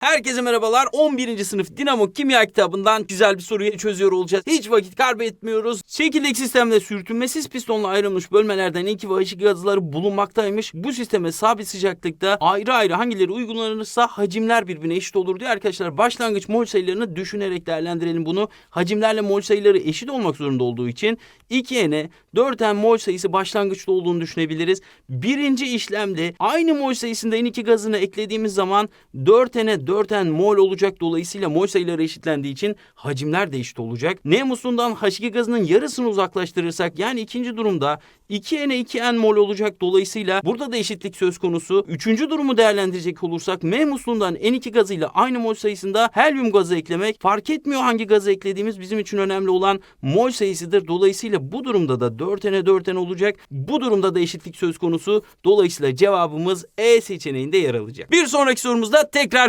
Herkese merhabalar. 11. sınıf Dinamo Kimya kitabından güzel bir soruyu çözüyor olacağız. Hiç vakit kaybetmiyoruz. Çekirdek sistemde sürtünmesiz pistonla ayrılmış bölmelerden iki ve H2 gazları bulunmaktaymış. Bu sisteme sabit sıcaklıkta ayrı ayrı hangileri uygulanırsa hacimler birbirine eşit olur diyor. Arkadaşlar başlangıç mol sayılarını düşünerek değerlendirelim bunu. Hacimlerle mol sayıları eşit olmak zorunda olduğu için 2N 4N mol sayısı başlangıçta olduğunu düşünebiliriz. Birinci işlemde aynı mol sayısında N2 gazını eklediğimiz zaman 4N'e 4N mol olacak. Dolayısıyla mol sayıları eşitlendiği için hacimler de eşit olacak. N musluğundan H2 gazının yarısını uzaklaştırırsak yani ikinci durumda 2N 2N mol olacak. Dolayısıyla burada da eşitlik söz konusu. Üçüncü durumu değerlendirecek olursak M musluğundan N2 gazıyla aynı mol sayısında helyum gazı eklemek fark etmiyor hangi gazı eklediğimiz bizim için önemli olan mol sayısıdır. Dolayısıyla bu durumda da 4N 4N olacak. Bu durumda da eşitlik söz konusu. Dolayısıyla cevabımız E seçeneğinde yer alacak. Bir sonraki sorumuzda tekrar